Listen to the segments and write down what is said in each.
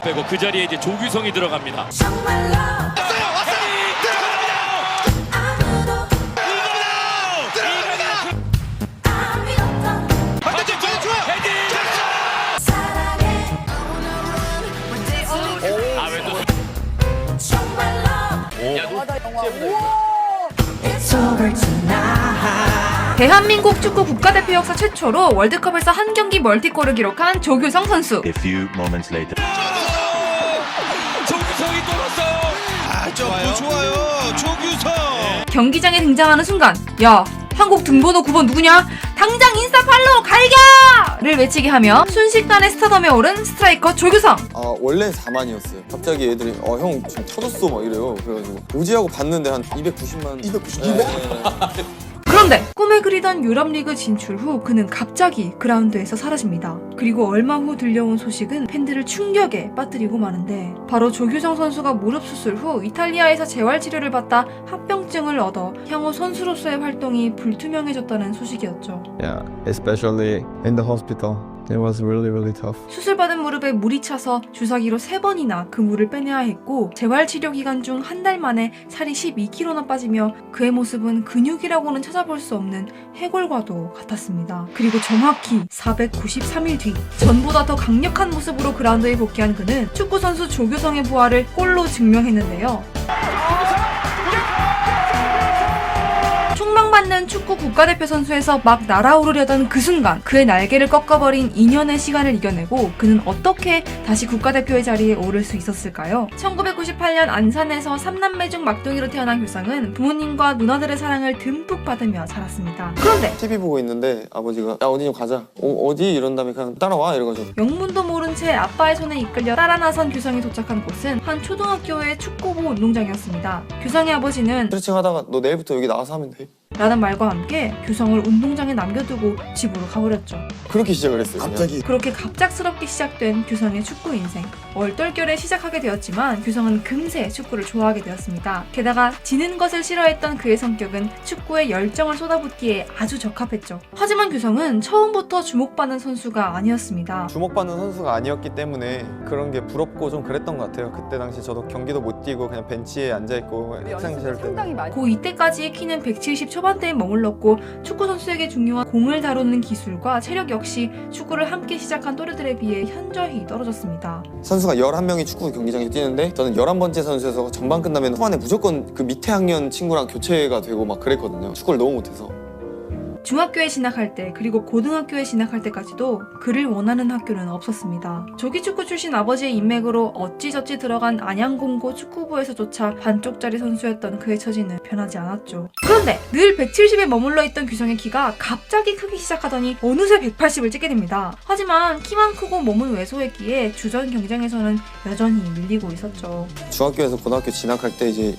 빼고 그 자리에 이제 조규성이 들어갑니다. 반대쪽 아, It's over tonight 대한민국 축구 국가대표 역사 최초로 월드컵에서 한 경기 멀티골을 기록한 조규성 선수. A few moments later. 조규성이 골었어요. 아, 좋아요. 좋아요. 조규성. 경기장에 등장하는 순간 야 한국 등번호 9번 누구냐? 당장 인스타 팔로우 갈겨!를 외치게 하며 순식간에 스타덤에 오른 스트라이커 조규성. 아 원래 4만이었어요. 갑자기 애들이 어 형 지금 터졌어 막 이래요. 그래가지고 오지하고 봤는데 한 290만. 290만. 그런데 꿈에 그리던 유럽리그 진출 후 그는 갑자기 그라운드에서 사라집니다. 그리고 얼마 후 들려온 소식은 팬들을 충격에 빠뜨리고 마는데 바로 조규성 선수가 무릎 수술 후 이탈리아에서 재활 치료를 받다 합병증을 얻어 향후 선수로서의 활동이 불투명해졌다는 소식이었죠. Yeah, especially in the hospital. Was really, really tough. 수술받은 무릎에 물이 차서 주사기로 세 번이나 그 물을 빼내야 했고 재활 치료 기간 중 한 달 만에 살이 12kg나 빠지며 그의 모습은 근육이라고는 찾아볼 수 없는 해골과도 같았습니다. 그리고 정확히 493일 뒤 전보다 더 강력한 모습으로 그라운드에 복귀한 그는 축구 선수 조규성의 부활을 골로 증명했는데요. 충망받는 축구 국가대표 선수에서 막 날아오르려던 그 순간 그의 날개를 꺾어버린 2년의 시간을 이겨내고 그는 어떻게 다시 국가대표의 자리에 오를 수 있었을까요? 1998년 안산에서 3남매 중 막둥이로 태어난 규상은 부모님과 누나들의 사랑을 듬뿍 받으며 자랐습니다. 그런데 TV 보고 있는데 아버지가 야 어디 좀 가자. 어, 디 이런 다음에 그냥 따라와 이래가지고 영문도 모른 채 아빠의 손에 이끌려 따라 나선 규성이 도착한 곳은 한 초등학교의 축구부 운동장이었습니다. 규성의 아버지는 스트레칭 하다가 너 내일부터 여기 나와서 하면 돼. 라는 말과 함께 규성을 운동장에 남겨두고 집으로 가버렸죠. 그렇게 시작을 했어요. 갑자기. 그렇게 갑작스럽게 시작된 규성의 축구 인생. 얼떨결에 시작하게 되었지만 규성은 금세 축구를 좋아하게 되었습니다. 게다가 지는 것을 싫어했던 그의 성격은 축구에 열정을 쏟아붓기에 아주 적합했죠. 하지만 규성은 처음부터 주목받는 선수가 아니었습니다. 주목받는 선수가 아니었기 때문에 그런 게 부럽고 좀 그랬던 것 같아요. 그때 당시 저도 경기도 못 뛰고 그냥 벤치에 앉아 있고 학생 시절 때는 고 이때까지의 키는 170 초 반대에 머물렀고 축구 선수에게 중요한 공을 다루는 기술과 체력 역시 축구를 함께 시작한 또래들에 비해 현저히 떨어졌습니다. 선수가 11명이 축구 경기장에 뛰는데 저는 11번째 선수여서 전반 끝나면 후반에 무조건 그 밑에 학년 친구랑 교체가 되고 막 그랬거든요. 축구를 너무 못해서. 중학교에 진학할 때 그리고 고등학교에 진학할 때까지도 그를 원하는 학교는 없었습니다. 조기축구 출신 아버지의 인맥으로 어찌저찌 들어간 안양공고 축구부에서조차 반쪽짜리 선수였던 그의 처지는 변하지 않았죠. 그런데 늘 170에 머물러 있던 규성의 키가 갑자기 크기 시작하더니 어느새 180을 찍게 됩니다. 하지만 키만 크고 몸은 왜소했기에 주전 경쟁에서는 여전히 밀리고 있었죠. 중학교에서 고등학교 진학할 때 이제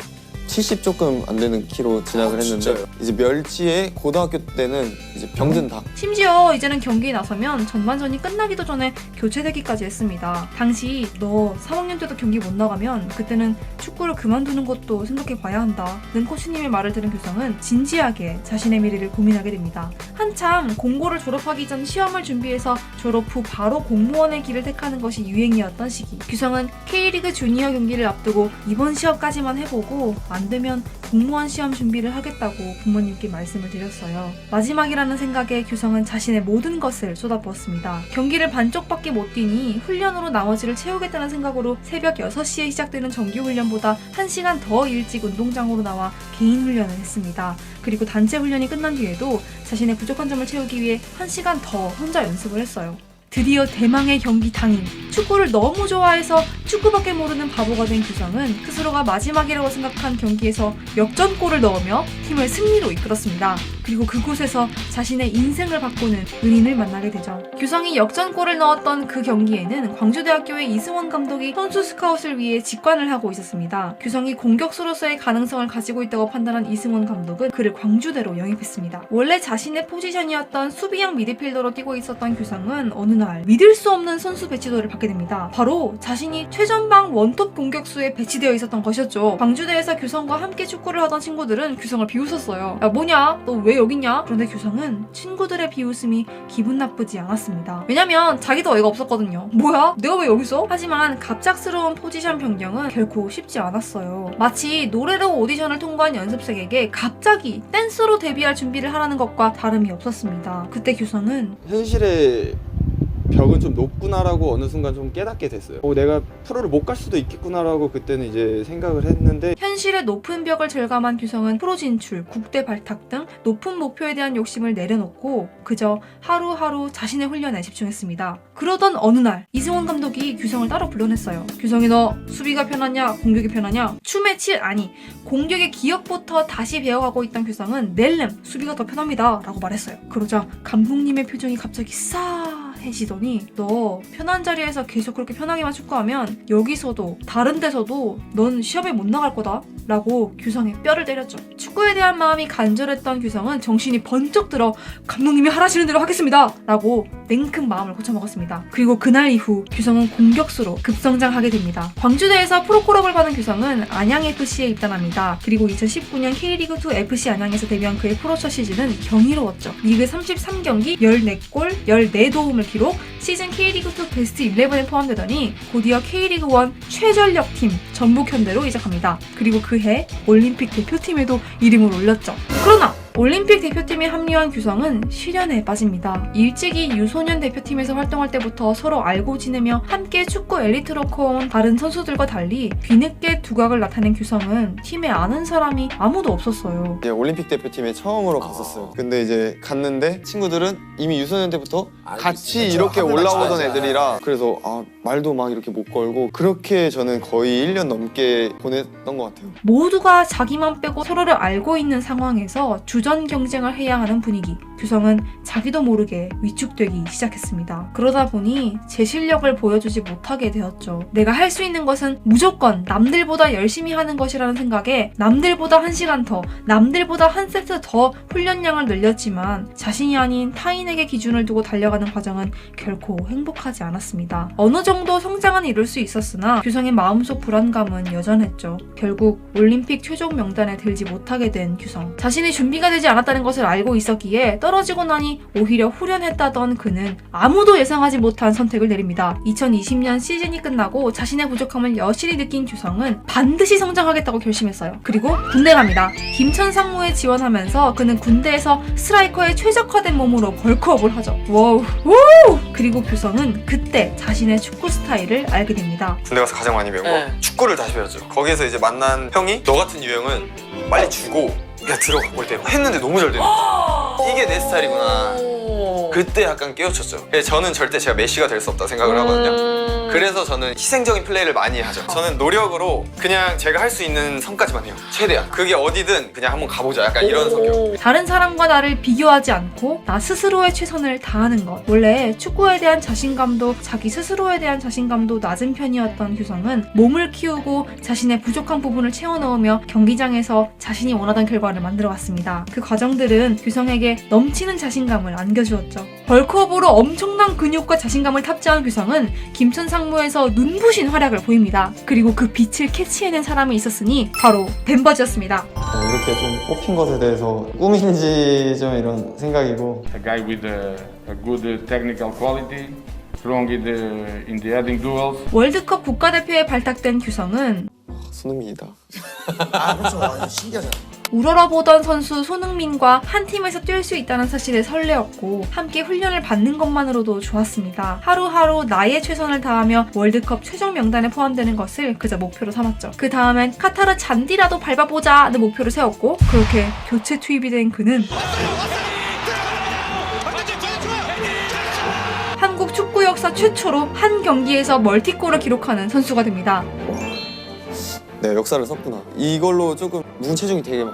70 조금 안 되는 키로 진학을 했는데 이제 멸치에 고등학교 때는 이제 병든 닭 심지어 이제는 경기에 나서면 전반전이 끝나기도 전에 교체되기까지 했습니다. 당시 너 3학년 때도 경기 못 나가면 그때는 축구를 그만두는 것도 생각해 봐야 한다. 는 코치님의 말을 들은 규성은 진지하게 자신의 미래를 고민하게 됩니다. 한참 공고를 졸업하기 전 시험을 준비해서 졸업 후 바로 공무원의 길을 택하는 것이 유행이었던 시기. 규성은 K리그 주니어 경기를 앞두고 이번 시험까지만 해보고 안 되면 공무원 시험 준비를 하겠다고 부모님께 말씀을 드렸어요. 마지막이라는 생각에 규성은 자신의 모든 것을 쏟아부었습니다. 경기를 반쪽밖에 못 뛰니 훈련으로 나머지를 채우겠다는 생각으로 새벽 6시에 시작되는 정규훈련보다 1시간 더 일찍 운동장으로 나와 개인 훈련을 했습니다. 그리고 단체 훈련이 끝난 뒤에도 자신의 부족한 점을 채우기 위해 1시간 더 혼자 연습을 했어요. 드디어 대망의 경기 당일 축구를 너무 좋아해서 축구밖에 모르는 바보가 된 규성은 스스로가 마지막이라고 생각한 경기에서 역전골을 넣으며 팀을 승리로 이끌었습니다. 그리고 그곳에서 자신의 인생을 바꾸는 은인을 만나게 되죠. 규성이 역전골을 넣었던 그 경기에는 광주대학교의 이승원 감독이 선수 스카웃을 위해 직관을 하고 있었습니다. 규성이 공격수로서의 가능성을 가지고 있다고 판단한 이승원 감독은 그를 광주대로 영입했습니다. 원래 자신의 포지션이었던 수비형 미드필더로 뛰고 있었던 규성은 어느 날 믿을 수 없는 선수 배치도를 받게 됩니다. 바로 자신이 최전방 원톱 공격수에 배치되어 있었던 것이었죠. 광주대에서 규성과 함께 축구를 하던 친구들은 규성을 비웃었어요. 야 뭐냐? 너 왜 여기 있냐? 그런데 규성은 친구들의 비웃음이 기분 나쁘지 않았습니다. 왜냐면 자기도 어이가 없었거든요. 뭐야? 내가 왜 여기 있어? 하지만 갑작스러운 포지션 변경은 결코 쉽지 않았어요. 마치 노래로 오디션을 통과한 연습생에게 갑자기 댄서로 데뷔할 준비를 하라는 것과 다름이 없었습니다. 그때 규성은 현실의 벽은 좀 높구나라고 어느 순간 좀 깨닫게 됐어요. 어, 내가 프로를 못 갈 수도 있겠구나라고 그때는 이제 생각을 했는데 현실의 높은 벽을 절감한 규성은 프로 진출, 국대 발탁 등 높은 목표에 대한 욕심을 내려놓고 그저 하루하루 자신의 훈련에 집중했습니다. 그러던 어느 날 이승원 감독이 규성을 따로 불러냈어요. 규성이 너 수비가 편하냐 공격이 편하냐 춤의 칠 아니 공격의 기억부터 다시 배워가고 있던 규성은 낼름 수비가 더 편합니다 라고 말했어요. 그러자 감독님의 표정이 갑자기 싸 해지더니 너 편한 자리에서 계속 그렇게 편하게만 축구하면 여기서도 다른 데서도 넌 시합에 못 나갈 거다 라고 규성의 뼈를 때렸죠. 축구에 대한 마음이 간절했던 규성은 정신이 번쩍 들어 감독님이 하라시는 대로 하겠습니다 라고 냉큼 마음을 고쳐먹었습니다. 그리고 그날 이후 규성은 공격수로 급성장하게 됩니다. 광주대에서 프로콜업을 받은 규성은 안양FC에 입단합니다. 그리고 2019년 K리그2 FC 안양에서 데뷔한 그의 프로 첫 시즌은 경이로웠죠. 리그 33경기 14골 14도움을 기록 시즌 K리그2 베스트 11에 포함되더니 곧이어 K리그1 최전력 팀 전북현대로 이적합니다. 그리고 그해 올림픽 대표팀에도 이름을 올렸죠. 그러나 올림픽 대표팀에 합류한 규성은 시련에 빠집니다. 일찍이 유소년 대표팀에서 활동할 때부터 서로 알고 지내며 함께 축구 엘리트로 커온 다른 선수들과 달리 뒤늦게 두각을 나타낸 규성은 팀에 아는 사람이 아무도 없었어요. 이제 올림픽 대표팀에 처음으로 갔었어요. 근데 이제 갔는데 친구들은 이미 유소년 때부터 같이 이렇게 올라오던 애들이라 그래서 아 말도 막 이렇게 못 걸고 그렇게 저는 거의 1년 넘게 보냈던 것 같아요. 모두가 자기만 빼고 서로를 알고 있는 상황에서 주전 경쟁을 해야 하는 분위기. 규성은 자기도 모르게 위축되기 시작했습니다. 그러다 보니 제 실력을 보여주지 못하게 되었죠. 내가 할 수 있는 것은 무조건 남들보다 열심히 하는 것이라는 생각에 남들보다 한 시간 더, 남들보다 한 세트 더 훈련량을 늘렸지만 자신이 아닌 타인에게 기준을 두고 달려가는 과정은 결코 행복하지 않았습니다. 어느 정도 성장은 이룰 수 있었으나 규성의 마음속 불안감은 여전했죠. 결국 올림픽 최종 명단에 들지 못하게 된 규성. 자신이 준비가 되지 않았다는 것을 알고 있었기에 떨어지고 나니 오히려 후련했다던 그는 아무도 예상하지 못한 선택을 내립니다. 2020년 시즌이 끝나고 자신의 부족함을 여실히 느낀 규성은 반드시 성장하겠다고 결심했어요. 그리고 군대 갑니다. 김천 상무에 지원하면서 그는 군대에서 스트라이커의 최적화된 몸으로 벌크업을 하죠. 와우. 우! 그리고 규성은 그때 자신의 축구 스타일을 알게 됩니다. 군대 가서 가장 많이 배운 거 네. 축구를 다시 배웠죠. 거기에서 이제 만난 형이 너 같은 유형은 빨리 주고 야 들어가 볼 때 했는데 너무 잘 되는 거야. 이게 내 스타일이구나. 그때 약간 깨우쳤죠. 그래서 저는 절대 제가 메시가 될 수 없다 생각을 하거든요. 그래서 저는 희생적인 플레이를 많이 하죠. 저는 노력으로 그냥 제가 할 수 있는 선까지만 해요. 최대한. 그게 어디든 그냥 한번 가보자. 약간 이런 성격. 다른 사람과 나를 비교하지 않고 나 스스로의 최선을 다하는 것. 원래 축구에 대한 자신감도 자기 스스로에 대한 자신감도 낮은 편이었던 규성은 몸을 키우고 자신의 부족한 부분을 채워 넣으며 경기장에서 자신이 원하던 결과를 만들어 왔습니다. 그 과정들은 규성에게 넘치는 자신감을 안겨주었죠. 벌크업으로 엄청난 근육과 자신감을 탑재한 규성은 김천 상무에서 눈부신 활약을 보입니다. 그리고 그 빛을 캐치해낸 사람이 있었으니 바로 덴버지였습니다. 이렇게 좀 뽑힌 것에 대해서 꿈인지 좀 이런 생각이고 a guy with a, a good technical quality, strong in the in the heading duels. 월드컵 국가대표에 발탁된 규성은 손흥민이다. 우러러보던 선수 손흥민과 한 팀에서 뛸 수 있다는 사실에 설레었고 함께 훈련을 받는 것만으로도 좋았습니다. 하루하루 나의 최선을 다하며 월드컵 최종 명단에 포함되는 것을 그저 목표로 삼았죠. 그 다음엔 카타르 잔디라도 밟아보자는 목표를 세웠고 그렇게 교체 투입이 된 그는 한국 축구 역사 최초로 한 경기에서 멀티골을 기록하는 선수가 됩니다. 내가 역사를 썼구나. 이걸로 조금 문체중이 되게 막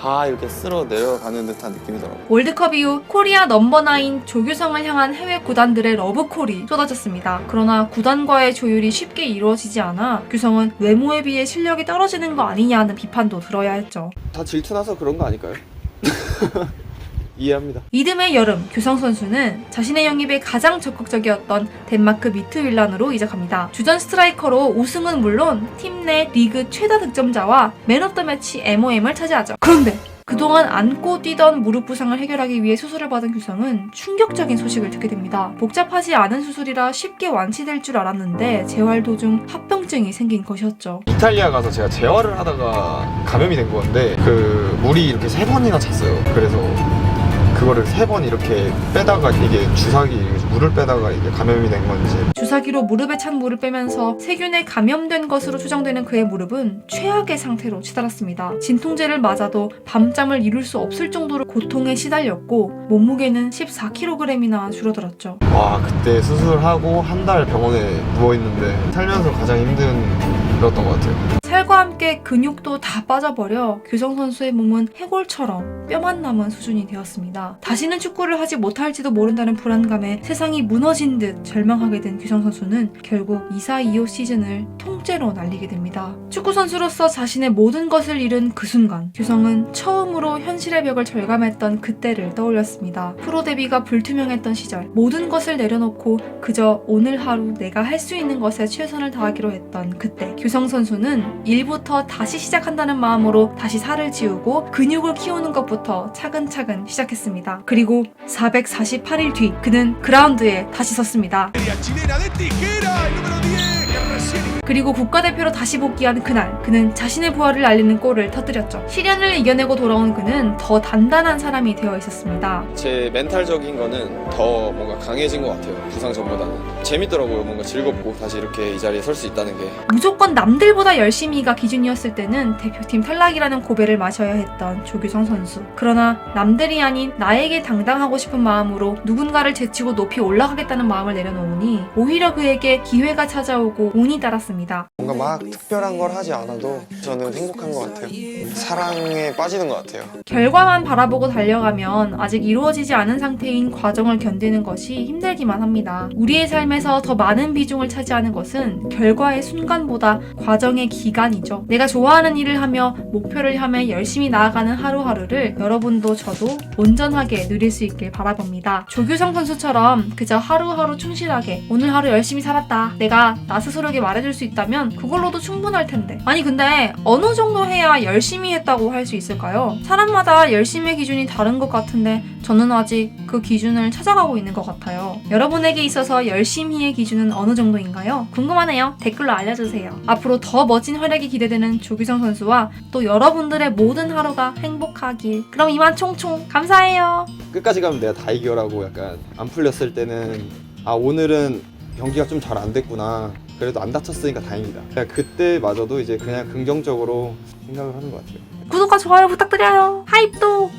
다 이렇게 쓸어 내려가는 듯한 느낌이더라고요. 월드컵 이후 코리아 넘버나인 조규성을 향한 해외 구단들의 러브콜이 쏟아졌습니다. 그러나 구단과의 조율이 쉽게 이루어지지 않아 규성은 외모에 비해 실력이 떨어지는 거 아니냐는 비판도 들어야 했죠. 다 질투나서 그런 거 아닐까요? 이해합니다. 이듬해 여름 규성 선수는 자신의 영입에 가장 적극적이었던 덴마크 미트윌란으로 이적합니다. 주전 스트라이커로 우승은 물론 팀 내 리그 최다 득점자와 맨 오브 더 매치 MOM을 차지하죠. 그런데 그동안 안고 뛰던 무릎 부상을 해결하기 위해 수술을 받은 규성은 충격적인 소식을 듣게 됩니다. 복잡하지 않은 수술이라 쉽게 완치될 줄 알았는데 재활 도중 합병증이 생긴 것이었죠. 이탈리아 가서 제가 재활을 하다가 감염이 된 건데 그 물이 이렇게 세 번이나 찼어요. 그래서 그거를 세 번 이렇게 빼다가 이게 주사기 물을 빼다가 이게 감염이 된 건지 주사기로 무릎에 찬 물을 빼면서 세균에 감염된 것으로 추정되는 그의 무릎은 최악의 상태로 치달았습니다. 진통제를 맞아도 밤잠을 이룰 수 없을 정도로 고통에 시달렸고 몸무게는 14kg이나 줄어들었죠. 와 그때 수술하고 한 달 병원에 누워 있는데 살면서 가장 힘 들었던 것 같아요. 살과 함께 근육도 다 빠져버려 규성 선수의 몸은 해골처럼 뼈만 남은 수준이 되었습니다. 다시는 축구를 하지 못할지도 모른다는 불안감에 세상이 무너진 듯 절망하게 된 규성 선수는 결국 2사2호 시즌을 통째로 날리게 됩니다. 축구 선수로서 자신의 모든 것을 잃은 그 순간 규성은 처음으로 현실의 벽을 절감했던 그때를 떠올렸습니다. 프로 데뷔가 불투명했던 시절 모든 것을 내려놓고 그저 오늘 하루 내가 할 수 있는 것에 최선을 다하기로 했던 그때 규성 선수는 일부터 다시 시작한다는 마음으로 다시 살을 지우고 근육을 키우는 것부터 차근차근 시작했습니다. 그리고 448일 뒤 그는 그라운드에 다시 섰습니다. 그리고 국가대표로 다시 복귀한 그날 그는 자신의 부활을 알리는 골을 터뜨렸죠. 시련을 이겨내고 돌아온 그는 더 단단한 사람이 되어 있었습니다. 제 멘탈적인 거는 더 뭔가 강해진 것 같아요. 부상 전보다는 재밌더라고요. 뭔가 즐겁고 다시 이렇게 이 자리에 설 수 있다는 게. 무조건 남들보다 열심히가 기준이었을 때는 대표팀 탈락이라는 고배를 마셔야 했던 조규성 선수. 그러나 남들이 아닌 나에게 당당하고 싶은 마음으로 누군가를 제치고 높이 올라가겠다는 마음을 내려놓으니 오히려 그에게 기회가 찾아오고 운이 따랐습니다. 뭔가 막 특별한 걸 하지 않아도 저는 행복한 것 같아요. 사랑에 빠지는 것 같아요. 결과만 바라보고 달려가면 아직 이루어지지 않은 상태인 과정을 견디는 것이 힘들기만 합니다. 우리의 삶 에서 더 많은 비중을 차지하는 것은 결과의 순간보다 과정의 기간이죠. 내가 좋아하는 일을 하며 목표를 향해 열심히 나아가는 하루하루를 여러분도 저도 온전하게 누릴 수 있길 바라봅니다. 조규성 선수처럼 그저 하루하루 충실하게 오늘 하루 열심히 살았다. 내가 나 스스로에게 말해줄 수 있다면 그걸로도 충분할 텐데. 아니 근데 어느 정도 해야 열심히 했다고 할 수 있을까요? 사람마다 열심의 기준이 다른 것 같은데 저는 아직 그 기준을 찾아가고 있는 것 같아요. 여러분에게 있어서 열심히 의 기준은 어느 정도인가요? 궁금하네요. 댓글로 알려주세요. 앞으로 더 멋진 활약이 기대되는 조규성 선수와 또 여러분들의 모든 하루가 행복하길. 그럼 이만 총총 감사해요. 끝까지 가면 내가 다 이겨라고 약간 안 풀렸을 때는 아 오늘은 경기가 좀 잘 안 됐구나 그래도 안 다쳤으니까 다행이다 그냥 그때마저도 이제 그냥 긍정적으로 생각을 하는 것 같아요 구독과 좋아요 부탁드려요. 하입도